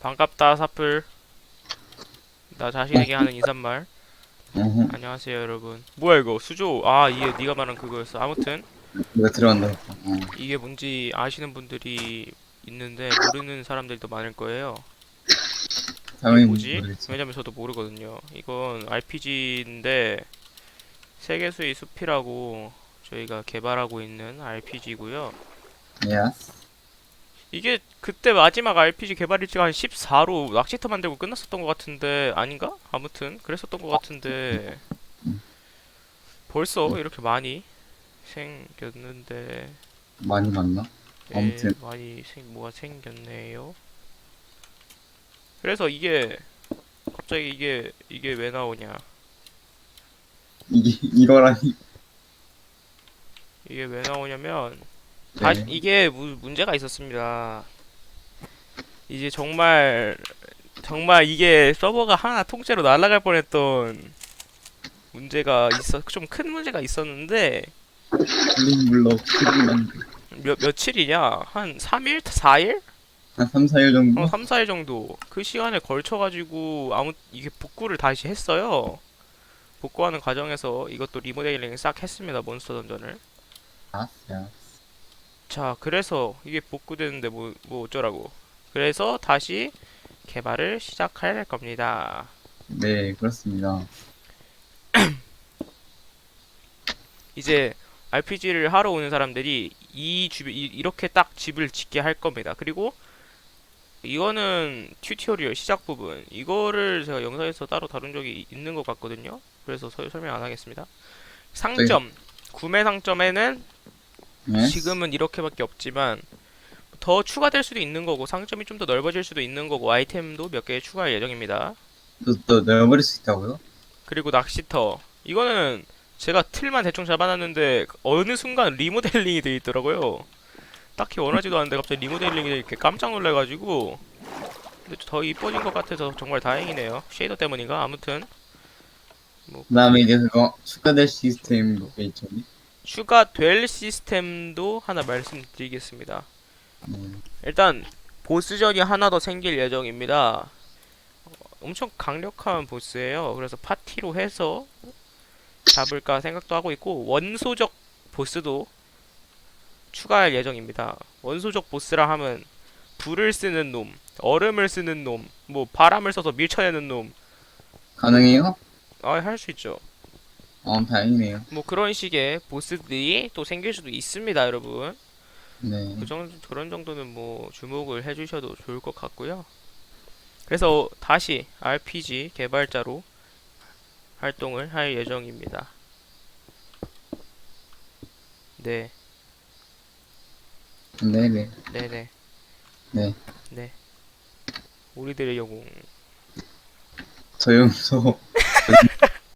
반갑다 사플. 나 자신에게 하는 인사말. 안녕하세요 여러분. 뭐야 이거? 수조. 아 이게 네가 말한 그거였어. 아무튼. 내가 들어간다. 어. 이게 뭔지 아시는 분들이 있는데 모르는 사람들도 많을 거예요. 당연히 뭐지? 모르겠지. 왜냐면 저도 모르거든요. 이건 RPG인데 세계수의 숲이라고 저희가 개발하고 있는 RPG고요. 야, 이게 그때 마지막 RPG 개발 일지가 한 14로 낚시터 만들고 끝났었던 것 같은데 아닌가? 아무튼 그랬었던 것 같은데 벌써 이렇게 많이 생겼는데 많이 만나? 예, 아무튼. 많이 생 뭐가 생겼네요. 그래서 이게 갑자기 이게 이게 왜 나오냐? 이게 이거라니. 이게 왜 나오냐면 다 네. 이게 무, 문제가 있었습니다. 이제 정말 정말 이게 서버가 하나 통째로 날아갈 뻔했던 문제가 있어 좀 큰 문제가 있었는데 물러 몇 며칠이냐 한 3일 4일 한 3, 4일 정도? 어 3, 4일 정도 그 시간에 걸쳐 가지고 아무 이게 복구를 다시 했어요. 복구하는 과정에서 이것도 리모델링 싹 했습니다 몬스터 던전을. 아, 야. 자, 그래서 이게 복구되는데 뭐, 뭐 어쩌라고. 그래서 다시 개발을 시작할 겁니다. 네, 그렇습니다. 이제 RPG를 하러 오는 사람들이 이 집, 이, 이렇게 딱 집을 짓게 할 겁니다. 그리고 이거는 튜토리얼 시작 부분. 이거를 제가 영상에서 따로 다룬 적이 있는 것 같거든요. 그래서 서- 설명 안 하겠습니다. 상점. 구매 상점에는 네? 지금은 이렇게밖에 없지만 더 추가될 수도 있는 거고 상점이 좀 더 넓어질 수도 있는 거고 아이템도 몇 개 추가할 예정입니다. 또, 또 넓어질 수 있다고요? 그리고 낚시터 이거는 제가 틀만 대충 잡아놨는데 어느 순간 리모델링이 돼 있더라고요. 딱히 원하지도 않는데 갑자기 리모델링이 돼 이렇게 깜짝 놀래가지고 근데 더 이뻐진 것 같아서 정말 다행이네요. 쉐이더 때문인가? 아무튼 그 다음에 이제 그거 추가될 시스템 몇 있죠? 추가될 시스템도 하나 말씀드리겠습니다. 네. 일단 보스전이 하나 더 생길 예정입니다. 어, 엄청 강력한 보스예요. 그래서 파티로 해서 잡을까 생각도 하고 있고 원소적 보스도 추가할 예정입니다. 원소적 보스라 하면 불을 쓰는 놈, 얼음을 쓰는 놈, 뭐 바람을 써서 밀쳐내는 놈, 가능해요? 아 할 수 있죠. 어, 다행이네요. 뭐 그런 식의 보스들이 또 생길 수도 있습니다, 여러분. 네. 그 정도 그런 정도는 뭐 주목을 해주셔도 좋을 것 같고요. 그래서 다시 RPG 개발자로 활동을 할 예정입니다. 네, 네네. 네네, 네. 네. 우리들의 영웅. 저염소.